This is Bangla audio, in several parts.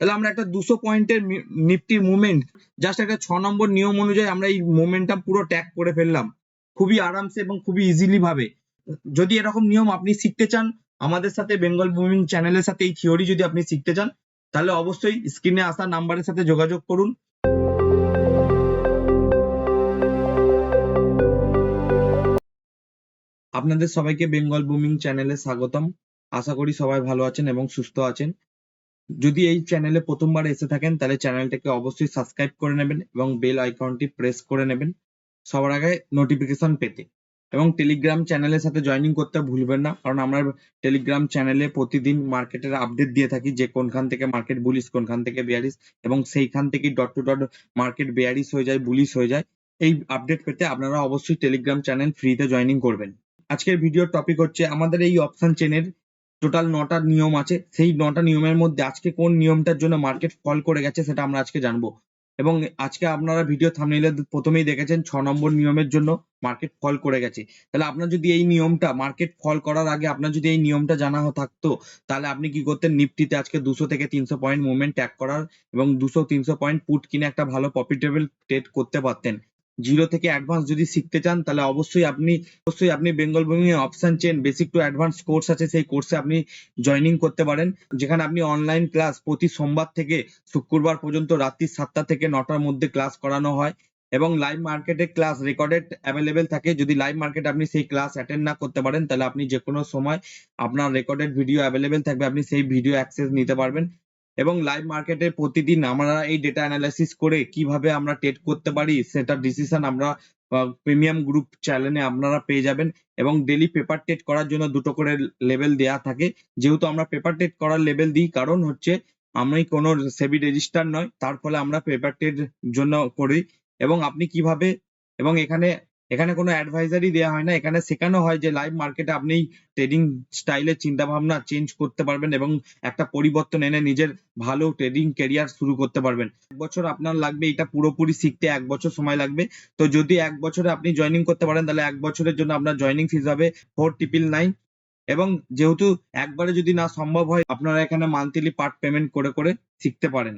তাহলে আমরা একটা দুশো পয়েন্টের নিফটির মুভমেন্ট জাস্ট একটা ছ নম্বর নিয়ম অনুযায়ী আমরা এই মোমেন্টাম পুরো ট্যাগ করে ফেললাম। খুবই আরামসে এবং খুবই ইজিলি ভাবে। যদি এরকম নিয়ম আপনি শিখতে চান, আমাদের সাথে বেঙ্গল মুভিং চ্যানেলের সাথে এই থিওরি যদি আপনি শিখতে চান, তাহলে অবশ্যই স্ক্রিনে আসা নাম্বারের সাথে যোগাযোগ করুন। আপনাদের সবাইকে বেঙ্গল বুমিং চ্যানেলে স্বাগতম। আশা করি সবাই ভালো আছেন এবং সুস্থ আছেন। যদি এই চ্যানেলে প্রথমবার এসে থাকেন, তাহলে চ্যানেলটাকে অবশ্যই সাবস্ক্রাইব করে নেবেন এবং বেল আইকনটি প্রেস করে নেবেন সবার আগে নোটিফিকেশন পেতে। এবং টেলিগ্রাম চ্যানেলের সাথে জয়েনিং করতে ভুলবেন না, কারণ আমরা টেলিগ্রাম চ্যানেলে প্রতিদিন মার্কেটের আপডেট দিয়ে থাকি যে কোনখান থেকে মার্কেট বুলিশ কোনখান থেকে বেয়ারিশ এবং সেইখান থেকেই dot to dot market bearish হয়ে যায় বুলিশ হয়ে যায়। এই আপডেট পেতে আপনারা অবশ্যই টেলিগ্রাম চ্যানেল ফ্রিতে জয়েনিং করবেন। আজকের ভিডিওর টপিক হচ্ছে আমাদের এই অপশন চেনের টোটাল নটা নিয়ম আছে। সেই নটা নিয়মের মধ্যে আজকে কোন নিয়মটার জন্য মার্কেট ফল করে গেছে সেটা আমরা আজকে জানব। এবং আজকে আপনারা ভিডিও থামনেলে প্রথমেই দেখেছেন ছ নম্বর নিয়মের জন্য মার্কেট ফল করে গেছে। তাহলে আপনার যদি এই নিয়মটা মার্কেট ফল করার আগে আপনার যদি এই নিয়মটা জানা থাকতো, তাহলে আপনি কি করতেন? নিফটিতে আজকে দুশো থেকে তিনশো পয়েন্ট মুভমেন্ট ট্যাগ করার এবং দুশো, তিনশো পয়েন্ট পুট কিনে একটা ভালো প্রফিটেবল ট্রেড করতে পারতেন। জিরো থেকে অ্যাডভান্স যদি শিখতে চান, তাহলে অবশ্যই আপনি অবশ্যই আপনি বেঙ্গল এ option chain basic to advance course আছে, সেই কোর্সে আপনি জয়েনিং করতে পারেন। যেখানে আপনি অনলাইন ক্লাস প্রতি সোমবার থেকে শুক্রবার পর্যন্ত রাত্রি সাতটা থেকে নটার মধ্যে ক্লাস করানো হয় এবং লাইভ মার্কেটে ক্লাস রেকর্ডেড অ্যাভেলেবেল থাকে। যদি লাইভ মার্কেট আপনি সেই ক্লাস অ্যাটেন্ড না করতে পারেন, তাহলে আপনি যে কোনো সময় আপনার রেকর্ডেড ভিডিও অ্যাভেলেবেল থাকবে, আপনি সেই ভিডিও অ্যাক্সেস নিতে পারবেন। এবং লাইভ মার্কেটে প্রতিদিন আমরা এই ডেটা অ্যানালাইসিস করে কীভাবে আমরা ট্রেড করতে পারি সেটা ডিসিশন আমরা প্রিমিয়াম গ্রুপ চ্যানেলে আপনারা পেয়ে যাবেন এবং ডেলি পেপার ট্রেড করার জন্য দুটো করে লেভেল দেয়া থাকে। যেহেতু আমরা পেপার ট্রেড করার লেভেল দিই, কারণ হচ্ছে আমি কোনো সেবি রেজিস্টার নয়, তার ফলে আমরা পেপার ট্রেড জন্য করি। এবং আপনি কীভাবে, এবং এখানে এখানে কোনো অ্যাডভাইজারি দেওয়া হয় না। এখানে শেখানো হয় যে লাইভ মার্কেটে আপনি ট্রেডিং স্টাইলের চিন্তা ভাবনা চেঞ্জ করতে পারবেন এবং একটা পরিবর্তন এনে নিজের ভালো ট্রেডিং ক্যারিয়ার শুরু করতে পারবেন। এক বছর আপনার লাগবে, এটা পুরোপুরি শিখতে এক বছর সময় লাগবে। তো যদি এক বছরে আপনি জয়েনিং করতে পারেন, তাহলে এক বছরের জন্য আপনার জয়েনিং ফিস হবে ফোর ট্রিপল নাইন এবং যেহেতু একবারে যদি না সম্ভব হয়, আপনারা এখানে মান্থলি পার্ট পেমেন্ট করে করে শিখতে পারেন।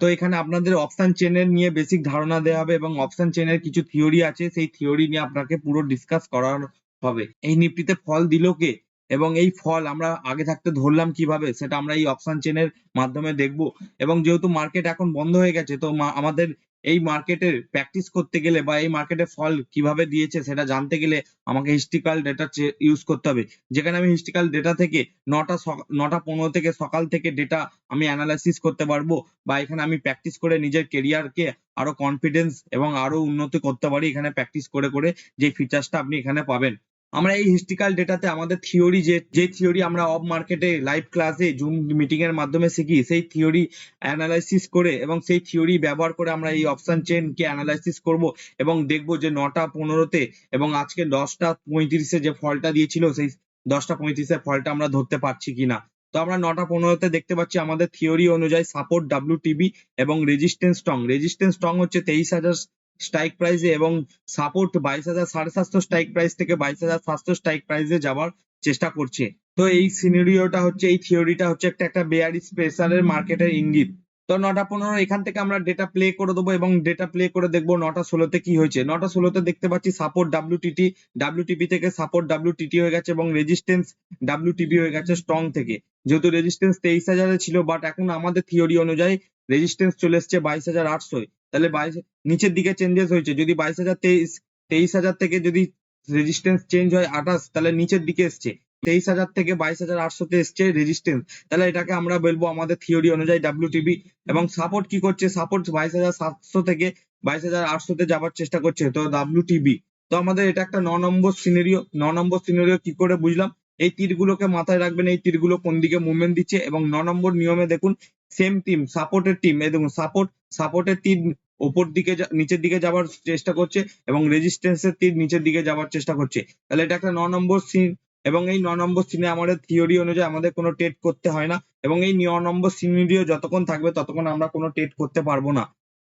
তো এখানে আপনাদের অপশন চেনের নিয়ে বেসিক ধারণা দেওয়া হবে এবং অপশন চেনের কিছু থিওরি আছে, সেই থিওরি নিয়ে আপনাকে পুরো ডিসকাস করানো হবে। এই নিফটিতে ফল দিল কে? এবং এই ফল আমরা আগে থাকতে ধরলাম কীভাবে? সেটা আমরা এই অপশন চেনের মাধ্যমে দেখব। এবং যেহেতু মার্কেট এখন বন্ধ হয়ে গেছে, তো আমাদের এই মার্কেটের প্র্যাকটিস করতে গেলে বা এই মার্কেটের ফল কীভাবে দিয়েছে সেটা জানতে গেলে আমাকে হিস্ট্রিক্যাল ডেটা ইউজ করতে হবে। যেখানে আমি হিস্ট্রিক্যাল ডেটা থেকে নটা নটা পনেরো থেকে সকাল থেকে ডেটা আমি অ্যানালাইসিস করতে পারব বা এখানে আমি প্র্যাকটিস করে নিজের কেরিয়ারকে আরও কনফিডেন্স এবং আরও উন্নতি করতে পারি এখানে প্র্যাকটিস করে করে যে ফিচার্সটা আপনি এখানে পাবেন। আমরা এই হিস্ট্রিক্যাল ডেটাতে আমাদের থিওরি যে যে থিওরি আমরা অফ মার্কেটে লাইভ ক্লাসে জুম মিটিং এর মাধ্যমে শিখি, সেই থিওরি অ্যানালাইসিস করে এবং সেই থিওরি ব্যবহার করে আমরা এই অপশন চেন কে অ্যানালাইসিস করব এবং দেখব যে নটা পনেরোতে এবং আজকে দশটা পঁয়ত্রিশে যে ফলটা দিয়েছিল, সেই দশটা পঁয়ত্রিশের ফলটা আমরা ধরতে পারছি কিনা। তো আমরা নটা পনেরোতে দেখতে পাচ্ছি আমাদের থিওরি অনুযায়ী সাপোর্ট ডাব্লিউটিবি এবং রেজিস্ট্যান্স স্ট্রং রেজিস্ট্যান্স স্ট্রং হচ্ছে তেইশ হাজার স্ট্রাইক প্রাইসে এবং সাপোর্ট বাইশ হাজার সাড়ে সাতশো স্ট্রাইক প্রাইস থেকে বাইশ হাজার সাতশো স্ট্রাইক প্রাইসে যাওয়ার চেষ্টা করছে। তো এই সিনারিওটা হচ্ছে, এই থিওরিটা হচ্ছে একটা একটা বেয়ারি স্পেশালের মার্কেটের ইঙ্গিত। তো নটা পনেরো, এখান থেকে আমরা ডেটা প্লে করে দেবো এবং ডেটা প্লে করে দেখব নটা ষোলোতে কি হয়েছে। নটা ষোলোতে দেখতে পাচ্ছি সাপোর্ট ডাব্লিউটিটি ডাব্লিউটিপি থেকে সাপোর্ট ডাব্লিউটিটি হয়ে গেছে এবং রেজিস্ট্যান্স ডাব্লিউটিপি হয়ে গেছে স্ট্রং থেকে। যেহেতু রেজিস্ট্যান্স তেইশ হাজারে ছিল বাট এখন আমাদের থিওরি অনুযায়ী রেজিস্ট্যান্স চলে এসছে বাইশ হাজার আটশোয়। তাহলে বাইশ, নিচের দিকে চেঞ্জেস হয়েছে। যদি বাইশ হাজার তেইশ তেইশ হাজার থেকে যদি রেজিস্ট্যান্স চেঞ্জ হয় আঠাশ, তাহলে নিচের দিকে এসছে। তেইশ হাজার থেকে বাইশ হাজার আটশোতে এসছে রেজিস্ট্যান্স তাহলে এটাকে আমরা বলব আমাদের থিওরি অনুযায়ী ডাব্লিউটিবি এবং সাপোর্ট কি করছে? সাপোর্ট বাইশ হাজার সাতশো থেকে বাইশ হাজার আটশোতে যাবার চেষ্টা করছে, তো ডাব্লিউ ডাব্লিউটিবি তো আমাদের এটা একটা ন নম্বর সিনারিও ন নম্বর সিনারিও কি করে বুঝলাম? এই তীরগুলোকে মাথায় রাখবেন, এই তীরগুলো কোন দিকে মুভমেন্ট দিচ্ছে? এবং ন নম্বর নিয়মে দেখুন সেম টিম সাপোর্টের টিম দেখুন সাপোর্ট সাপোর্টের তীর ওপর দিকে নিচের দিকে যাওয়ার চেষ্টা করছে এবং রেজিস্ট্যান্সের তীর নিচের দিকে যাওয়ার চেষ্টা করছে। তাহলে এটা একটা ন নম্বর সিন এবং এই ন নম্বর সিনে আমাদের থিওরি অনুযায়ী আমাদের কোনো টেট করতে হয় না এবং এই ন নম্বর সিনারিও যতক্ষণ থাকবে ততক্ষণ আমরা কোনো টেট করতে পারব না।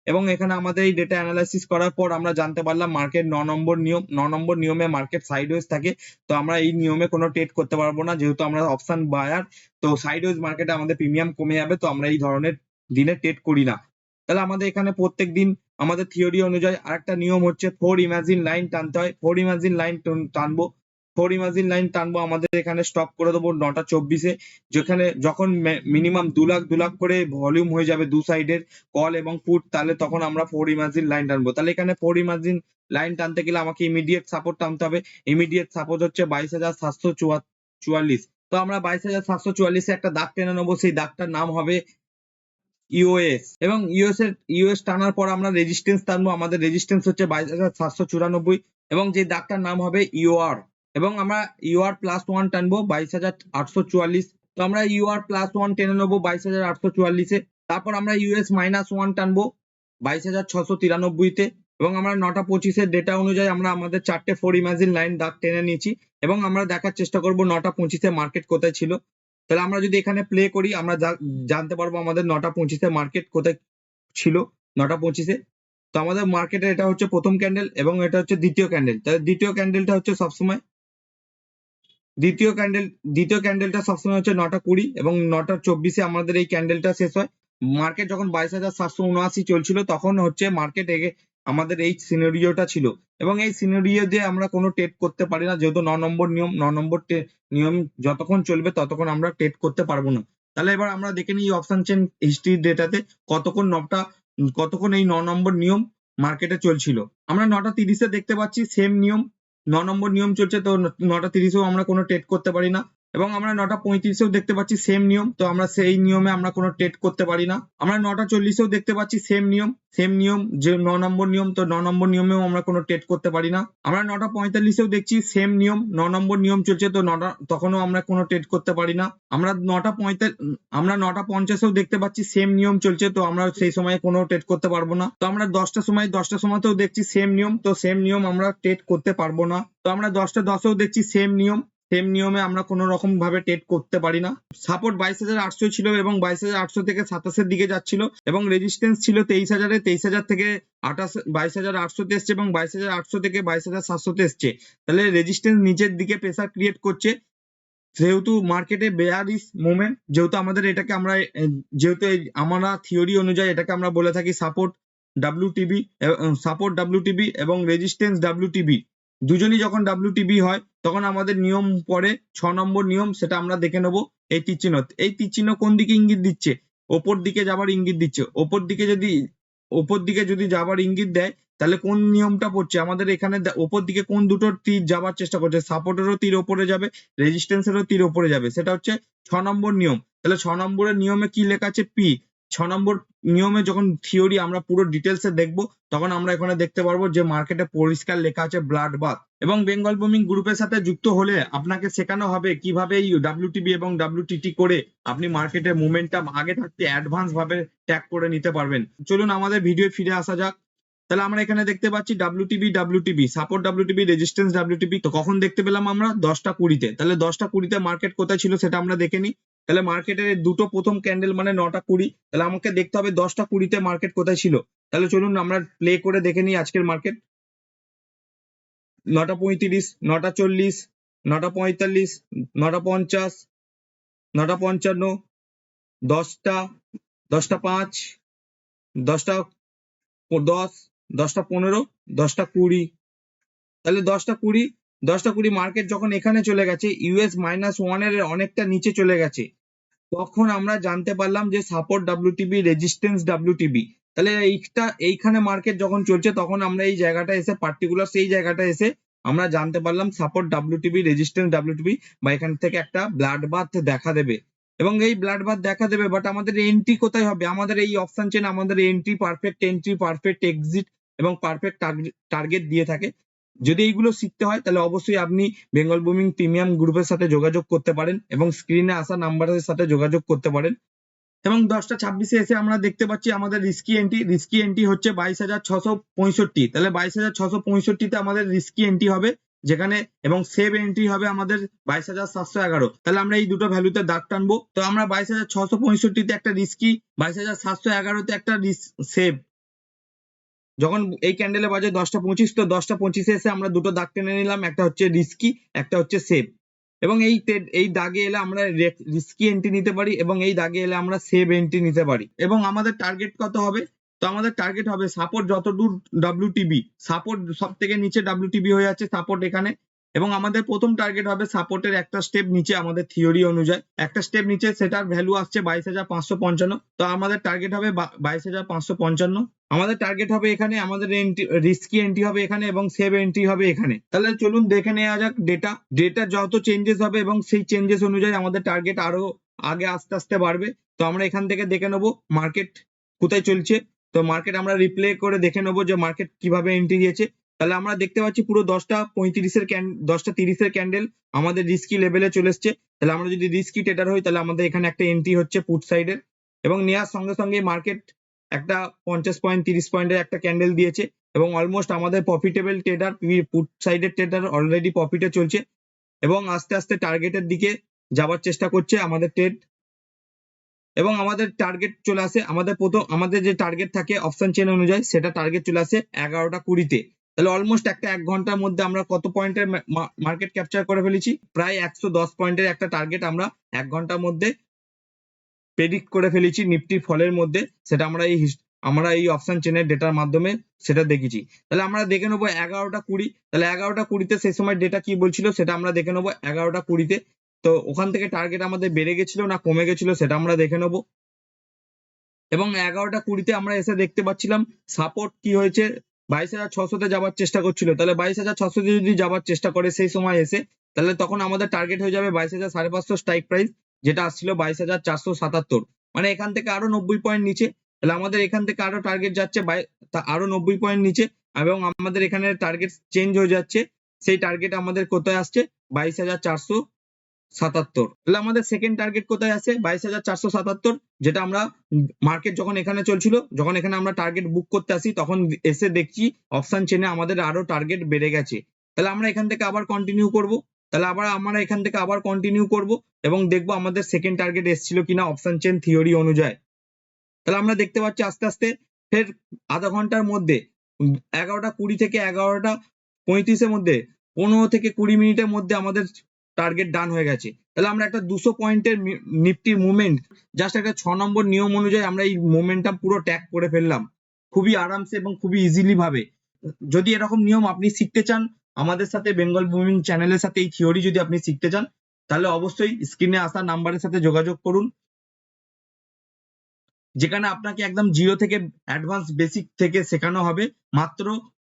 এবং এখানে আমাদের এই ডেটা অ্যানালাইসিস করার পর আমরা জানতে পারলাম মার্কেট ন নম্বর নিয়ম, ন নম্বর নিয়মে মার্কেট সাইডওয়েজ থাকে। তো আমরা এই নিয়মে কোনো ট্রেড করতে পারব না, যেহেতু আমরা অপশন বায়ার তো সাইডওয়েজ মার্কেটে আমাদের প্রিমিয়াম কমে যাবে, তো আমরা এই ধরনের দিনে ট্রেড করি না। তাহলে আমাদের এখানে প্রত্যেক দিন আমাদের থিওরি অনুযায়ী আরেকটা নিয়ম হচ্ছে ফোর ইমাজিন লাইন টানতে হয়। ফোর ইমাজিন লাইন টানবো। ফোর ইমাজিন লাইন টানবো, আমাদের এখানে স্টপ করে দেবো নটা চব্বিশে। যেখানে যখন মিনিমাম দু লাখ দু লাখ করে ভলিউম হয়ে যাবে দু সাইডের কল এবং পুট তাহলে তখন আমরা ফোর ইমাজিন লাইন টানবো। তাহলে এখানে ফোর ইমাজিন লাইন টানতে গেলে আমাকে ইমিডিয়েট সাপোর্ট টানতে হবে। ইমিডিয়েট সাপোর্ট হচ্ছে বাইশ হাজার সাতশো চুয়াল্লিশ। তো আমরা বাইশ হাজার সাতশো চুয়াল্লিশে একটা দাগ টেনে নেব, সেই দাগটার নাম হবে ইউএস এবং ইউএস এর ইউএস টানার পর আমরা রেজিস্ট্যান্স টানবো, আমাদের রেজিস্ট্যান্স হচ্ছে বাইশ হাজার সাতশো চুরানব্বই। এবং যে দাগটার নাম হবে ইউআর এবং আমরা ইউআর প্লাস ওয়ান টানবো বাইশ হাজার আটশো চুয়াল্লিশ। তো আমরা ইউআর প্লাস ওয়ান টেনে নেব বাইশ হাজার আটশো চুয়াল্লিশে। তারপর আমরা ইউএস মাইনাস ওয়ান টানবো বাইশ হাজার ছশো তিরানব্বইতে। এবং আমরা নটা পঁচিশের ডেটা অনুযায়ী আমরা আমাদের চারটে ফোর ইমাজিন লাইন দাগ টেনে নিয়েছি। এবং আমরা দেখার চেষ্টা করব নটা পঁচিশে মার্কেট কোথায় ছিল। তাহলে আমরা যদি এখানে প্লে করি, আমরা জানতে পারব আমাদের নটা পঁচিশে মার্কেট কোথায় ছিল, নটা পঁচিশে। তো আমাদের মার্কেটে এটা হচ্ছে প্রথম ক্যান্ডেল এবং এটা হচ্ছে দ্বিতীয় ক্যান্ডেল তাহলে দ্বিতীয় ক্যান্ডেলটা হচ্ছে সবসময় দ্বিতীয় ক্যান্ডেল দ্বিতীয় ক্যান্ডেলটা সবসময় হচ্ছে নটা কুড়ি এবং নটা চব্বিশে আমাদের এই ক্যান্ডেলটা শেষ হয়। মার্কেট যখন বাইশ হাজার সাতশো উনআশি চলছিল, তখন হচ্ছে মার্কেট আমাদের এই সিনারিওটা ছিল। এবং এই সিনারিও দিয়ে আমরা কোনো ট্রেড করতে পারি না, যেহেতু ন নম্বর নিয়ম, ন নম্বর নিয়ম যতক্ষণ চলবে ততক্ষণ আমরা ট্রেড করতে পারব না। তাহলে এবার আমরা দেখে নিই অপশন চেন হিস্ট্রি ডেটাতে কতক্ষণ নটা, কতক্ষণ এই ন নম্বর নিয়ম মার্কেটে চলছিল। আমরা নটা তিরিশে দেখতে পাচ্ছি সেম নিয়ম। ন নম্বর নিয়ম চলছে তো নটা তিরিশেও আমরা কোনো ট্রেড করতে পারি না। এবং আমরা নটা পঁয়ত্রিশেও দেখতে পাচ্ছি সেম নিয়ম। তো আমরা সেই নিয়মে আমরা কোনো ট্রেড করতে পারি না। আমরা নটা চল্লিশেও দেখতে পাচ্ছি সেম নিয়ম। সেম নিয়ম যে ন নম্বর নিয়ম, তো ন নম্বর নিয়মেও আমরা কোনো ট্রেড করতে পারি না। আমরা নটা পঁয়তাল্লিশেও দেখছি সেম নিয়ম, ন নম্বর নিয়ম চলছে, তো নটা, তখনও আমরা কোনো ট্রেড করতে পারি না। আমরা নটা পঁয়তাল্লিশ আমরা নটা পঞ্চাশেও দেখতে পাচ্ছি সেম নিয়ম চলছে, তো আমরা সেই সময় কোনো ট্রেড করতে পারব না। তো আমরা দশটার সময়, দশটার সময়তেও দেখছি সেম নিয়ম, তো সেম নিয়ম আমরা ট্রেড করতে পারব না। তো আমরা দশটা দশেও দেখছি সেম নিয়ম। সেম নিয়মে আমরা কোনো রকম ভাবে ট্রেড করতে পারি না। সাপোর্ট বাইশ হাজার আটশো ছিল এবং বাইশ হাজার আটশো থেকে সাতাশের দিকে যাচ্ছিল এবং রেজিস্ট্যান্স ছিল তেইশ হাজারে। তেইশ হাজার থেকে আঠাশ, বাইশ হাজার আটশোতে এসছে এবং বাইশ হাজার আটশো থেকে বাইশ হাজার সাতশোতে এসছে। তাহলে রেজিস্ট্যান্স নিচের দিকে প্রেসার ক্রিয়েট করছে। যেহেতু মার্কেটে বেয়ারিস মুভমেন্ট যেহেতু আমাদের এটাকে আমরা, যেহেতু আমরা থিওরি অনুযায়ী এটাকে আমরা বলে থাকি সাপোর্ট ডাব্লিউটিবি সাপোর্ট ডাব্লিউটিবি এবং রেজিস্ট্যান্স ডাব্লিউটিবি দুজনই যখন ডাব্লিউটিবি হয়, তখন আমাদের নিয়ম পড়ে ছ নম্বর নিয়ম, সেটা আমরা দেখে নেব এই তীর চিহ্ন। এই তীর চিহ্ন কোন দিকে ইঙ্গিত দিচ্ছে? ওপর দিকে যাবার ইঙ্গিত দিচ্ছে। ওপর দিকে যদি, ওপর দিকে যদি যাবার ইঙ্গিত দেয়, তাহলে কোন নিয়মটা পড়ছে? আমাদের এখানে ওপর দিকে কোন দুটো তীর যাবার চেষ্টা করছে? সাপোর্টেরও তীর ওপরে যাবে রেজিস্ট্যান্সেরও তীর ওপরে যাবে। সেটা হচ্ছে ছ নম্বর নিয়ম। তাহলে ছ নম্বরের নিয়মে কি লেখা আছে? পি ছ নম্বর নিয়মে যখন থিওরি আমরা পুরো ডিটেলসে দেখব, তখন আমরা এখানে দেখতে পারব যে মার্কেটে পরিষ্কার লেখা আছে ব্লাড বাথ এবং বেঙ্গল বুমিং গ্রুপের সাথে যুক্ত হলে আপনাকে শেখানো হবে কীভাবে এই ডাব্লিউটিবি এবং ডাব্লিউটিটি করে আপনি মার্কেটের মুভমেন্টটা আগে থাকতে অ্যাডভান্স ভাবে ট্যাগ করে নিতে পারবেন। চলুন আমাদের ভিডিও ফিরে আসা যাক। তাহলে আমরা এখানে দেখতে পাচ্ছি ডাব্লিউটিবি ডাব্লিউটিবি সাপোর্ট ডাব্লিউটিবি রেজিস্ট্যান্স ডাব্লিউটিবি তো কখন দেখতে পেলাম আমরা? দশটা কুড়িতে। তাহলে দশটা কুড়িতে মার্কেট কোথায় ছিল সেটা আমরা দেখে নিই। তাহলে মার্কেটের দুটো প্রথম ক্যান্ডেল মানে নটা কুড়ি। তাহলে আমাকে দেখতে হবে দশটা কুড়িতে মার্কেট কোথায় ছিল। তাহলে চলুন আমরা প্লে করে দেখে নিই আজকের মার্কেট নটা পঁয়ত্রিশ, নটা চল্লিশ, নটা পঁয়তাল্লিশ, নটা পঞ্চাশ, নটা পঞ্চান্ন, দশটা দশটা পাঁচ, দশটা দশ দশটা পনেরো, দশটা কুড়ি। তাহলে দশটা কুড়ি দশটা কুড়ি মার্কেট যখন এখানে চলে গেছে ইউএস মাইনাস ওয়ানের অনেকটা নিচে চলে গেছে। তখন আমরা জানতে পারলাম যে সাপোর্ট ডাব্লিউটিবি রেজিস্ট্যান্স ডাব্লিউটিবি তাহলে এইটা, এইখানে মার্কেট যখন চলছে, তখন আমরা এই জায়গাটা এসে পার্টিকুলার সেই জায়গাটা এসে আমরা জানতে পারলাম সাপোর্ট ডাব্লিউটিবি রেজিস্ট্যান্স ডাব্লিউটিবি বা এখান থেকে একটা ব্লাড বাথ দেখা দেবে। এবং এই ব্লাড বাথ দেখা দেবে বাট আমাদের এন্ট্রি কোথায় হবে? আমাদের এই অপশন চেন আমাদের entry perfect entry perfect exit এবং পারফেক্ট টার্গেট দিয়ে থাকে। যদি এইগুলো শিখতে হয়, তাহলে অবশ্যই আপনি বেঙ্গল বুমিং প্রিমিয়াম গ্রুপের সাথে যোগাযোগ করতে পারেন এবং স্ক্রিনে আসা নাম্বারের সাথে যোগাযোগ করতে পারেন। এবং দশটা ছাব্বিশে এসে আমরা দেখতে পাচ্ছি আমাদের রিস্কি এন্ট্রি রিস্কি এন্ট্রি হচ্ছে বাইশ হাজার ছশো পঁয়ষট্টি। তাহলে বাইশ হাজার ছশো পঁয়ষট্টিতে আমাদের রিস্কি এন্ট্রি হবে। যেখানে এবং সেভ এন্ট্রি হবে আমাদের বাইশ হাজার সাতশো এগারো। তাহলে আমরা এই দুটো ভ্যালুতে দাগ টানবো। তো আমরা বাইশ হাজার ছশো পঁয়ষট্টিতে একটা রিস্কি বাইশ হাজার সাতশো এগারোতে একটা সেভ যখন এই ক্যান্ডেলে বাজে দশটা পঁচিশ, তো দশটা পঁচিশে এসে আমরা দুটো দাগ টেনে নিলাম। একটা হচ্ছে রিস্কি একটা হচ্ছে সেভ এবং এই এই দাগে এলে আমরা রিস্কি এন্ট্রি নিতে পারি এবং এই দাগে এলে আমরা সেভ এন্ট্রি নিতে পারি। এবং আমাদের টার্গেট কত হবে? তো আমাদের টার্গেট হবে সাপোর্ট যতদূর ডাব্লিউটিবি সাপোর্ট সব থেকে নিচে ডাব্লিউটিবি হয়ে যাচ্ছে সাপোর্ট এখানে। এবং আমাদের প্রথম টার্গেট হবে সাপোর্টের একটা স্টেপ নিচে আমাদের থিওরি অনুযায়ী। একটা স্টেপ নিচে সেটার ভ্যালু আসছে বাইশ হাজার পাঁচশো পঞ্চান্ন। তো আমাদের টার্গেট হবে বাইশ হাজার পাঁচশো পঞ্চান্ন। আমাদের টার্গেট হবে এখানে, আমাদের রিস্কি এন্ট্রি হবে এখানে এবং সেভ এন্ট্রি হবে এখানে। তাহলে চলুন দেখে নেওয়া যাক ডেটা ডেটা যত চেঞ্জেস হবে এবং সেই চেঞ্জেস অনুযায়ী আমাদের টার্গেট আরও আগে আস্তে আস্তে বাড়বে। তো আমরা এখান থেকে দেখে নেব মার্কেট কোথায় চলছে। তো মার্কেট আমরা রিপ্লে করে দেখে নেব যে মার্কেট কীভাবে এন্ট্রি দিয়েছে। তাহলে আমরা দেখতে পাচ্ছি পুরো দশটা পঁয়ত্রিশের দশটা তিরিশের ক্যান্ডেল আমাদের রিস্কি লেভেলে চলে এসছে। তাহলে আমরা যদি রিস্কি ট্রেডার হই, তাহলে আমাদের এখানে একটা এন্ট্রি হচ্ছে পুট সাইডের এবং নেওয়ার সঙ্গে সঙ্গে মার্কেট একটা পঞ্চাশ পয়েন্ট তিরিশ পয়েন্টের একটা ক্যান্ডেল দিয়েছে। এবং অলমোস্ট আমাদের প্রফিটেবল ট্রেডার পুট সাইডের ট্রেডার অলরেডি প্রফিটে চলছে। এবং আস্তে আস্তে টার্গেটের দিকে যাওয়ার চেষ্টা করছে আমাদের ট্রেড এবং আমাদের টার্গেট চলে আসে, আমাদের প্রথম, আমাদের যে টার্গেট থাকে অপশন চেন অনুযায়ী, সেটা টার্গেট চলে আসে এগারোটা কুড়িতে। তাহলে অলমোস্ট একটা এক ঘণ্টার মধ্যে আমরা কত পয়েন্টের মার্কেট ক্যাপচার করে ফেলেছি? প্রায় একশো দশ পয়েন্টের একটা টার্গেট আমরা এক ঘণ্টার মধ্যে প্রেডিক্ট করে ফেলেছি নিফটির ফলের মধ্যে। সেটা আমরা এই আমরা এই অপশন চেনের ডেটার মাধ্যমে সেটা দেখেছি। তাহলে আমরা দেখে নেব এগারোটা কুড়ি। তাহলে এগারোটা কুড়িতে সেই সময় ডেটা কি বলছিল সেটা আমরা দেখে নেব এগারোটা কুড়িতে। তো ওখান থেকে টার্গেট আমাদের বেড়ে গেছিল না কমে গেছিল সেটা আমরা দেখে নেব। এবং এগারোটা কুড়িতে আমরা এসে দেখতে পাচ্ছিলাম সাপোর্ট কি হয়েছে? বাইশ হাজার ছশোতে যাওয়ার চেষ্টা করছিল। তাহলে বাইশ হাজার ছশোতে যদি যাওয়ার চেষ্টা করে সেই সময় এসে, তাহলে তখন আমাদের টার্গেট হয়ে যাবে বাইশ হাজার সাড়ে পাঁচশো স্ট্রাইক প্রাইস যেটা আসছিল বাইশ হাজার চারশো সাতাত্তর। মানে এখান থেকে আরও নব্বই পয়েন্ট নিচে। তাহলে আমাদের এখান থেকে আরও টার্গেট যাচ্ছে আরও নব্বই পয়েন্ট নিচে। এবং আমাদের এখানে টার্গেট চেঞ্জ হয়ে যাচ্ছে। সেই টার্গেট আমাদের কোথায় আসছে? বাইশ হাজার চারশো সাতাত্তর। তাহলে আমাদের সেকেন্ড টার্গেট কোথায় আছে? বাইশ হাজার চারশো সাতাত্তর, যেটা আমরা মার্কেট যখন এখানে চলছিল, যখন এখানে আমরা টার্গেট বুক করতে আসি, তখন এসে দেখছি অপশন চেনে আমাদের আরও টার্গেট বেড়ে গেছে। তাহলে আমরা এখান থেকে আবার কন্টিনিউ করব। তাহলে আবার আমরা এখান থেকে আবার কন্টিনিউ করব এবং দেখব আমাদের সেকেন্ড টার্গেট এসেছিল কিনা অপশন চেন থিওরি অনুযায়ী। তাহলে আমরা দেখতে পাচ্ছি আস্তে আস্তে ফের আধা ঘণ্টার মধ্যে, এগারোটা কুড়ি থেকে এগারোটা পঁয়ত্রিশের মধ্যে, পনেরো থেকে কুড়ি মিনিটের মধ্যে আমাদের টার্গেট ডান হয়ে গেছে। তাহলে আমরা একটা দুশো পয়েন্টের নিফটির মুভমেন্ট জাস্ট একটা ছ নম্বর নিয়ম অনুযায়ী আমরা এই মুভমেন্টটা পুরো ট্যাগ করে ফেললাম। খুবই আরামসে এবং খুবই ইজিলি ভাবে। যদি এরকম নিয়ম আপনি শিখতে চান, আমাদের সাথে বেঙ্গল বুমিং চ্যানেলের সাথে এই থিওরি যদি আপনি শিখতে চান, তাহলে অবশ্যই স্ক্রিনে আসা নাম্বারের সাথে যোগাযোগ করুন। যেখানে আপনাকে একদম জিরো থেকে অ্যাডভান্স বেসিক থেকে শেখানো হবে। মাত্র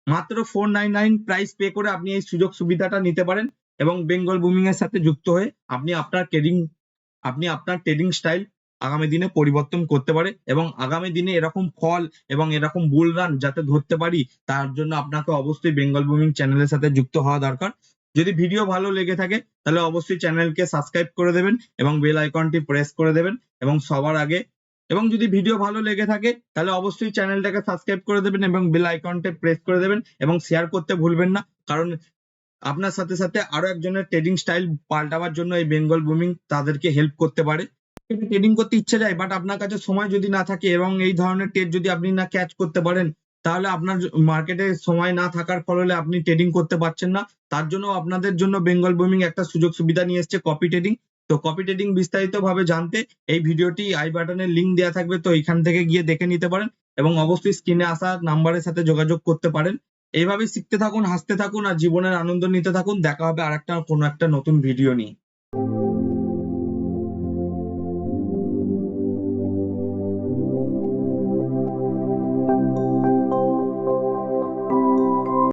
মাত্র four nine nine price pay করে আপনি এই সুযোগ সুবিধাটা নিতে পারেন। এবং বেঙ্গল বুমিং এর সাথে যুক্ত হয়ে আপনি আপনার ট্রেডিং আপনি আপনার ট্রেডিং স্টাইল আগামী দিনে পরিবর্তন করতে পারে এবং আগামী দিনে এরকম ফল এবং এরকম বুল রান যাতে ধরতে পারি, তার জন্য আপনাকে অবশ্যই বেঙ্গল বুমিং চ্যানেলের সাথে যুক্ত হওয়া দরকার। যদি ভিডিও ভালো লেগে থাকে, তাহলে অবশ্যই চ্যানেলকে সাবস্ক্রাইব করে দেবেন এবং বেল আইকনটি প্রেস করে দেবেন এবং সবার আগে, এবং যদি ভিডিও ভালো লেগে থাকে, তাহলে অবশ্যই চ্যানেলটাকে সাবস্ক্রাইব করে দেবেন এবং বেল আইকনটা প্রেস করে দেবেন এবং শেয়ার করতে ভুলবেন না। কারণ আপনার সাথে সাথে আরও একজনের ট্রেডিং স্টাইল পাল্টাবার জন্য এই বেঙ্গল বুমিং তাদেরকে হেল্প করতে পারে। ট্রেডিং করতে ইচ্ছে যায় বাট আপনার কাছে সময় যদি না থাকে এবং এই ধরনের ট্রেড যদি আপনি না ক্যাচ করতে পারেন, তাহলে আপনার মার্কেটে সময় না থাকার ফলে আপনি ট্রেডিং করতে পারছেন না। তার জন্য আপনাদের জন্য বেঙ্গল বুমিং একটা সুযোগ সুবিধা নিয়ে এসেছে কপি ট্রেডিং তো কপি ট্রেডিং বিস্তারিত ভাবে জানতে এই ভিডিওটি আই বাটনের লিংক দেওয়া থাকবে, তো এখান থেকে গিয়ে দেখে নিতে পারেন এবং অবশ্যই স্ক্রিনে আসা নাম্বারের সাথে যোগাযোগ করতে পারেন। এইভাবে শিখতে থাকুন, হাসতে থাকুন আর জীবনের আনন্দ নিতে থাকুন। দেখা হবে আরেকটা, কোনো একটা নতুন ভিডিও নিয়ে।